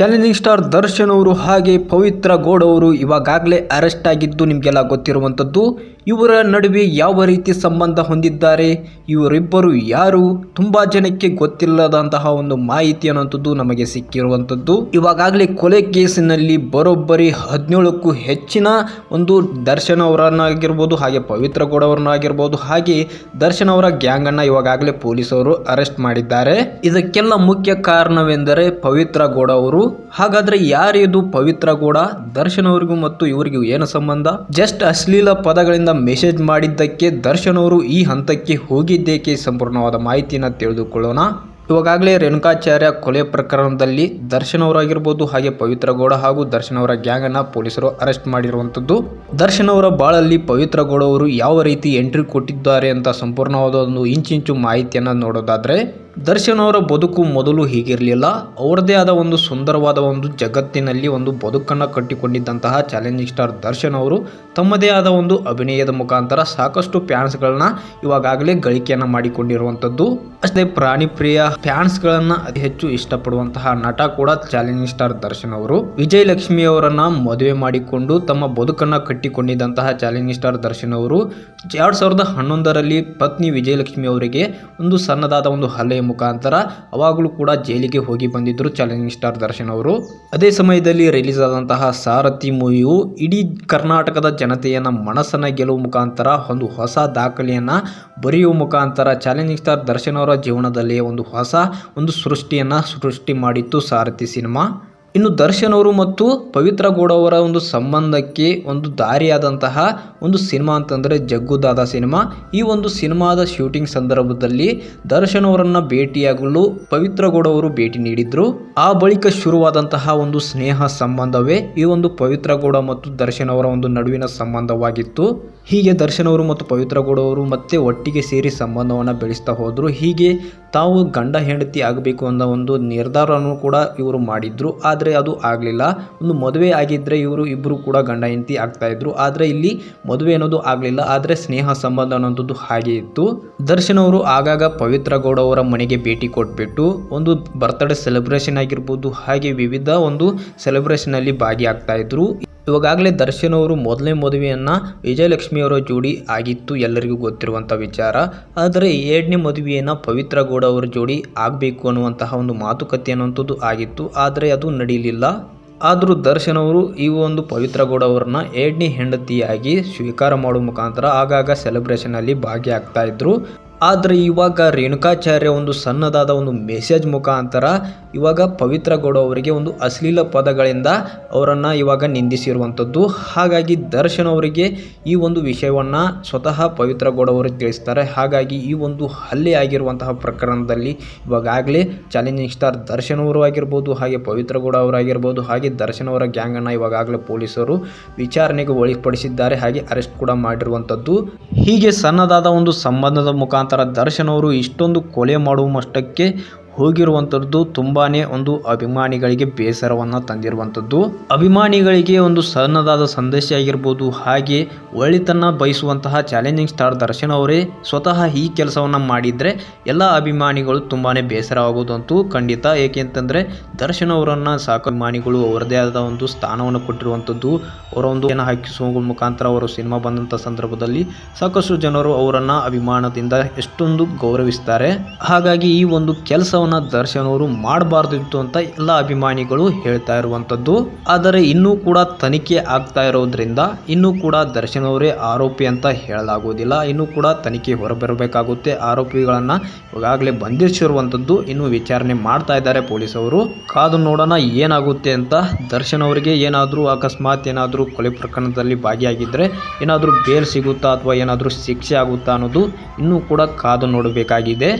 Challenging star Darshan ಅವರು ಹಾಗೆ ಪವಿತ್ರ Gaud ಅವರು ಇವಾಗಲೇ ಅರೆಸ್ಟ್ ಆಗಿದ್ದು ನಿಮಗೆಲ್ಲ ಗೊತ್ತಿರುವಂಥದ್ದು. ಇವರ ನಡುವೆ ಯಾವ ರೀತಿ ಸಂಬಂಧ ಹೊಂದಿದ್ದಾರೆ, ಇವರಿಬ್ಬರು ಯಾರು, ತುಂಬಾ ಜನಕ್ಕೆ ಗೊತ್ತಿಲ್ಲದಂತಹ ಒಂದು ಮಾಹಿತಿ ಅನ್ನೋಂಥದ್ದು ನಮಗೆ ಸಿಕ್ಕಿರುವಂಥದ್ದು. ಇವಾಗಲೇ ಕೊಲೆ ಕೇಸಿನಲ್ಲಿ ಬರೋಬ್ಬರಿ ಹದಿನೇಳಕ್ಕೂ ಹೆಚ್ಚಿನ ಒಂದು ದರ್ಶನ್ ಅವರನ್ನಾಗಿರ್ಬೋದು, ಹಾಗೆ ಪವಿತ್ರ ಗೌಡ ಅವರನ್ನಾಗಿರ್ಬೋದು, ಹಾಗೆ ದರ್ಶನ್ ಅವರ ಗ್ಯಾಂಗ್ ಅನ್ನ ಇವಾಗಲೇ ಪೊಲೀಸರು ಅರೆಸ್ಟ್ ಮಾಡಿದ್ದಾರೆ. ಇದಕ್ಕೆಲ್ಲ ಮುಖ್ಯ ಕಾರಣವೆಂದರೆ ಪವಿತ್ರ ಗೌಡ ಅವರು ಹಾಗಾದ್ರೆ ಯಾರಿದು ಪವಿತ್ರ ಗೌಡ ದರ್ಶನ್ ಅವರಿಗೂ ಮತ್ತು ಇವರಿಗೂ ಏನು ಸಂಬಂಧ? ಜಸ್ಟ್ ಅಶ್ಲೀಲ ಪದಗಳಿಂದ ಮೆಸೇಜ್ ಮಾಡಿದ್ದಕ್ಕೆ ದರ್ಶನ್ ಅವರು ಈ ಹಂತಕ್ಕೆ ಹೋಗಿದ್ದೇಕೆ ಸಂಪೂರ್ಣವಾದ ಮಾಹಿತಿಯನ್ನು ತಿಳಿದುಕೊಳ್ಳೋಣ. ಇವಾಗಲೇ ರೇಣುಕಾಚಾರ್ಯ ಕೊಲೆ ಪ್ರಕರಣದಲ್ಲಿ ದರ್ಶನ್ ಅವರಾಗಿರ್ಬೋದು ಹಾಗೆ ಪವಿತ್ರ ಗೌಡ ಹಾಗೂ ದರ್ಶನ್ ಅವರ ಗ್ಯಾಂಗ್ ಅನ್ನ ಪೊಲೀಸರು ಅರೆಸ್ಟ್ ಮಾಡಿರುವಂತದ್ದು ದರ್ಶನ್ ಅವರ ಬಾಳಲ್ಲಿ ಪವಿತ್ರ ಗೌಡ ಅವರು ಯಾವ ರೀತಿ ಎಂಟ್ರಿ ಕೊಟ್ಟಿದ್ದಾರೆ ಅಂತ ಸಂಪೂರ್ಣವಾದ ಒಂದು ಇಂಚಿಂಚು ಮಾಹಿತಿಯನ್ನು ನೋಡೋದಾದ್ರೆ ದರ್ಶನ್ ಅವರ ಬದುಕು ಮೊದಲು ಹೀಗಿರಲಿಲ್ಲ. ಅವರದೇ ಆದ ಒಂದು ಸುಂದರವಾದ ಒಂದು ಜಗತ್ತಿನಲ್ಲಿ ಒಂದು ಬದುಕನ್ನು ಕಟ್ಟಿಕೊಂಡಿದ್ದಂತಹ ಚಾಲೆಂಜಿಂಗ್ ಸ್ಟಾರ್ ದರ್ಶನ್ ಅವರು ತಮ್ಮದೇ ಆದ ಒಂದು ಅಭಿನಯದ ಮುಖಾಂತರ ಸಾಕಷ್ಟು ಫ್ಯಾನ್ಸ್ಗಳನ್ನ ಇವಾಗಲೇ ಗಳಿಕೆಯನ್ನು ಮಾಡಿಕೊಂಡಿರುವಂಥದ್ದು. ಅಷ್ಟೇ ಪ್ರಾಣಿ ಪ್ರಿಯ ಫ್ಯಾನ್ಸ್ಗಳನ್ನ ಅತಿ ಹೆಚ್ಚು ಇಷ್ಟಪಡುವಂತಹ ನಟ ಕೂಡ ಚಾಲೆಂಜಿಂಗ್ ಸ್ಟಾರ್ ದರ್ಶನ್ ಅವರು. ವಿಜಯಲಕ್ಷ್ಮಿ ಅವರನ್ನ ಮದುವೆ ಮಾಡಿಕೊಂಡು ತಮ್ಮ ಬದುಕನ್ನ ಕಟ್ಟಿಕೊಂಡಿದ್ದಂತಹ ಚಾಲೆಂಜಿಂಗ್ ಸ್ಟಾರ್ ದರ್ಶನ್ ಅವರು. ಎರಡು ಸಾವಿರದ ಹನ್ನೊಂದರಲ್ಲಿ ಪತ್ನಿ ವಿಜಯಲಕ್ಷ್ಮಿ ಅವರಿಗೆ ಒಂದು ಸಣ್ಣದಾದ ಒಂದು ಹಲ್ಲೆಯ ಮುಖಾಂತರ ಅವಾಗಲೂ ಕೂಡ ಜೈಲಿಗೆ ಹೋಗಿ ಬಂದಿದ್ದರು ಚಾಲೆಂಜಿಂಗ್ ಸ್ಟಾರ್ ದರ್ಶನ್ ಅವರು. ಅದೇ ಸಮಯದಲ್ಲಿ ರಿಲೀಸ್ ಆದಂತಹ ಸಾರಥಿ ಮೂವಿಯು ಇಡೀ ಕರ್ನಾಟಕದ ಜನತೆಯನ್ನ ಮನಸ್ಸನ್ನ ಗೆಲ್ಲುವ ಮುಖಾಂತರ ಒಂದು ಹೊಸ ದಾಖಲೆಯನ್ನ ಬರೆಯುವ ಮುಖಾಂತರ ಚಾಲೆಂಜಿಂಗ್ ಸ್ಟಾರ್ ದರ್ಶನ್ ಅವರ ಜೀವನದಲ್ಲಿ ಒಂದು ಹೊಸ ಒಂದು ಸೃಷ್ಟಿಯನ್ನ ಸೃಷ್ಟಿ ಮಾಡಿತ್ತು ಸಾರಥಿ ಸಿನಿಮಾ. ಇನ್ನು ದರ್ಶನ್ ಅವರು ಮತ್ತು ಪವಿತ್ರ ಗೌಡ ಅವರ ಒಂದು ಸಂಬಂಧಕ್ಕೆ ಒಂದು ದಾರಿಯಾದಂತಹ ಒಂದು ಸಿನಿಮಾ ಅಂತಂದರೆ ಜಗ್ಗುದಾದ ಸಿನಿಮಾ. ಈ ಒಂದು ಸಿನಿಮಾದ ಶೂಟಿಂಗ್ ಸಂದರ್ಭದಲ್ಲಿ ದರ್ಶನ್ ಅವರನ್ನು ಭೇಟಿಯಾಗಲು ಪವಿತ್ರ ಗೌಡ ಅವರು ಭೇಟಿ ನೀಡಿದ್ರು. ಆ ಬಳಿಕ ಶುರುವಾದಂತಹ ಒಂದು ಸ್ನೇಹ ಸಂಬಂಧವೇ ಈ ಒಂದು ಪವಿತ್ರ ಗೌಡ ಮತ್ತು ದರ್ಶನ್ ಅವರ ಒಂದು ನಡುವಿನ ಸಂಬಂಧವಾಗಿತ್ತು. ಹೀಗೆ ದರ್ಶನ್ ಅವರು ಮತ್ತು ಪವಿತ್ರ ಗೌಡ ಅವರು ಮತ್ತೆ ಒಟ್ಟಿಗೆ ಸೇರಿ ಸಂಬಂಧವನ್ನು ಬೆಳೆಸ್ತಾ ಹೋದರು. ಹೀಗೆ ತಾವು ಗಂಡ ಹೆಂಡತಿ ಆಗಬೇಕು ಅನ್ನೋ ಒಂದು ನಿರ್ಧಾರವನ್ನು ಕೂಡ ಇವರು ಮಾಡಿದ್ರು. ಆದರೆ ಅದು ಆಗಲಿಲ್ಲ. ಒಂದು ಮದುವೆ ಆಗಿದ್ದರೆ ಇವರು ಇಬ್ಬರು ಕೂಡ ಗಂಡ ಹೆಂಡತಿ ಆಗ್ತಾ ಇದ್ರು. ಆದರೆ ಇಲ್ಲಿ ಮದುವೆ ಅನ್ನೋದು ಆಗಲಿಲ್ಲ. ಆದರೆ ಸ್ನೇಹ ಸಂಬಂಧ ಅನ್ನೋಂಥದ್ದು ಹಾಗೆ ಇತ್ತು. ದರ್ಶನ್ ಅವರು ಆಗಾಗ ಪವಿತ್ರ ಗೌಡ ಅವರ ಮನೆಗೆ ಭೇಟಿ ಕೊಟ್ಬಿಟ್ಟು ಒಂದು ಬರ್ತ್ಡೇ ಸೆಲೆಬ್ರೇಷನ್ ಆಗಿರ್ಬೋದು, ಹಾಗೆ ವಿವಿಧ ಒಂದು ಸೆಲೆಬ್ರೇಷನ್ ಅಲ್ಲಿ ಭಾಗಿಯಾಗ್ತಾ ಇದ್ರು. ಇವಾಗಲೇ ದರ್ಶನ್ ಅವರು ಮೊದಲನೇ ಮದುವೆಯನ್ನು ವಿಜಯಲಕ್ಷ್ಮಿ ಅವರ ಜೋಡಿ ಆಗಿತ್ತು ಎಲ್ಲರಿಗೂ ಗೊತ್ತಿರುವಂಥ ವಿಚಾರ. ಆದರೆ ಎರಡನೇ ಮದುವೆಯನ್ನು ಪವಿತ್ರ ಗೌಡ ಅವರ ಜೋಡಿ ಆಗಬೇಕು ಅನ್ನುವಂತಹ ಒಂದು ಮಾತುಕತೆ ಅನ್ನುವಂಥದ್ದು ಆಗಿತ್ತು. ಆದರೆ ಅದು ನಡೆಯಲಿಲ್ಲ ಆದರೂ ದರ್ಶನ್ ಅವರು ಈ ಒಂದು ಪವಿತ್ರ ಗೌಡ ಅವರನ್ನ ಎರಡನೇ ಹೆಂಡತಿಯಾಗಿ ಸ್ವೀಕಾರ ಮಾಡುವ ಮುಖಾಂತರ ಆಗಾಗ ಸೆಲೆಬ್ರೇಷನಲ್ಲಿ ಭಾಗಿಯಾಗ್ತಾ ಇದ್ರು. ಆದರೆ ಇವಾಗ ರೇಣುಕಾಚಾರ್ಯ ಒಂದು ಸಣ್ಣದಾದ ಒಂದು ಮೆಸೇಜ್ ಮುಖಾಂತರ ಇವಾಗ ಪವಿತ್ರ ಗೌಡ ಅವರಿಗೆ ಒಂದು ಅಶ್ಲೀಲ ಪದಗಳಿಂದ ಅವರನ್ನು ಇವಾಗ ನಿಂದಿಸಿರುವಂಥದ್ದು. ಹಾಗಾಗಿ ದರ್ಶನ್ ಅವರಿಗೆ ಈ ಒಂದು ವಿಷಯವನ್ನು ಸ್ವತಃ ಪವಿತ್ರ ಗೌಡ ಅವರು ತಿಳಿಸ್ತಾರೆ. ಹಾಗಾಗಿ ಈ ಒಂದು ಹಲ್ಲೆ ಆಗಿರುವಂತಹ ಪ್ರಕರಣದಲ್ಲಿ ಇವಾಗಲೇ ಚಾಲೆಂಜಿಂಗ್ ಸ್ಟಾರ್ ದರ್ಶನ್ ಅವರು ಆಗಿರ್ಬೋದು, ಹಾಗೆ ಪವಿತ್ರ ಗೌಡ ಅವರಾಗಿರ್ಬೋದು ಹಾಗೆ ದರ್ಶನ್ ಅವರ ಗ್ಯಾಂಗನ್ನು ಇವಾಗಲೇ ಪೊಲೀಸರು ವಿಚಾರಣೆಗೆ ಒಳಪಡಿಸಿದ್ದಾರೆ. ಹಾಗೆ ಅರೆಸ್ಟ್ ಕೂಡ ಮಾಡಿರುವಂಥದ್ದು. ಹೀಗೆ ಸಣ್ಣದಾದ ಒಂದು ಸಂಬಂಧದ ಮುಖಾಂತರ ದರ್ಶನ್ ಅವರು ಇಷ್ಟೊಂದು ಕೊಲೆ ಮಾಡುವ ಮಟ್ಟಕ್ಕೆ ಹೋಗಿರುವಂಥದ್ದು ತುಂಬಾ ಒಂದು ಅಭಿಮಾನಿಗಳಿಗೆ ಬೇಸರವನ್ನು ತಂದಿರುವಂಥದ್ದು. ಅಭಿಮಾನಿಗಳಿಗೆ ಒಂದು ಸಣ್ಣದಾದ ಸಂದೇಶ ಆಗಿರ್ಬೋದು. ಹಾಗೆ ಒಳಿತನ್ನು ಬಯಸುವಂತಹ ಚಾಲೆಂಜಿಂಗ್ ಸ್ಟಾರ್ ದರ್ಶನ್ ಅವರೇ ಸ್ವತಃ ಈ ಕೆಲಸವನ್ನು ಮಾಡಿದರೆ ಎಲ್ಲ ಅಭಿಮಾನಿಗಳು ತುಂಬಾ ಬೇಸರವಾಗುವುದಂತೂ ಖಂಡಿತ. ಏಕೆಂತಂದರೆ ದರ್ಶನ್ ಅವರನ್ನು ಸಾಕು ಅಭಿಮಾನಿಗಳು ಅವರದೇ ಆದ ಒಂದು ಸ್ಥಾನವನ್ನು ಕೊಟ್ಟಿರುವಂಥದ್ದು. ಅವರ ಒಂದು ಏನು ಹಾಕಿಸುವ ಮುಖಾಂತರ ಅವರು ಸಿನಿಮಾ ಬಂದಂಥ ಸಂದರ್ಭದಲ್ಲಿ ಸಾಕಷ್ಟು ಜನರು ಅವರನ್ನು ಅಭಿಮಾನದಿಂದ ಎಷ್ಟೊಂದು ಗೌರವಿಸ್ತಾರೆ. ಹಾಗಾಗಿ ಈ ಒಂದು ಕೆಲಸವನ್ನು ದರ್ಶನ್ ಅವರು ಮಾಡಬಾರ್ದಿತ್ತು ಅಂತ ಎಲ್ಲ ಅಭಿಮಾನಿಗಳು ಹೇಳ್ತಾ ಇರುವಂಥದ್ದು ಆದರೆ ಇನ್ನೂ ಕೂಡ ತನಿಖೆ ಆಗ್ತಾ ಇರೋದ್ರಿಂದ ಇನ್ನೂ ಕೂಡ ದರ್ಶನ್ ಅವರೇ ಆರೋಪಿ ಅಂತ ಹೇಳಲಾಗುವುದಿಲ್ಲ. ಇನ್ನೂ ಕೂಡ ತನಿಖೆ ಹೊರಬರಬೇಕಾಗುತ್ತೆ. ಆರೋಪಿಗಳನ್ನು ಈಗಾಗಲೇ ಬಂಧಿಸಿರುವಂಥದ್ದು ಇನ್ನು ವಿಚಾರಣೆ ಮಾಡ್ತಾ ಇದ್ದಾರೆ ಪೊಲೀಸ್ ಅವರು ಕಾದು ನೋಡೋಣ ಏನಾಗುತ್ತೆ ಅಂತ ದರ್ಶನ್ ಅವರಿಗೆ ಏನಾದರೂ ಅಕಸ್ಮಾತ್ ಏನಾದರೂ ಕೊಲೆ ಪ್ರಕರಣದಲ್ಲಿ ಭಾಗಿಯಾಗಿದ್ದರೆ ಏನಾದರೂ ಬೇಲ್ ಸಿಗುತ್ತಾ ಅಥವಾ ಏನಾದರೂ ಶಿಕ್ಷೆ ಆಗುತ್ತಾ ಅನ್ನೋದು ಇನ್ನೂ ಕೂಡ ಕಾದು ನೋಡಬೇಕಾಗಿದೆ.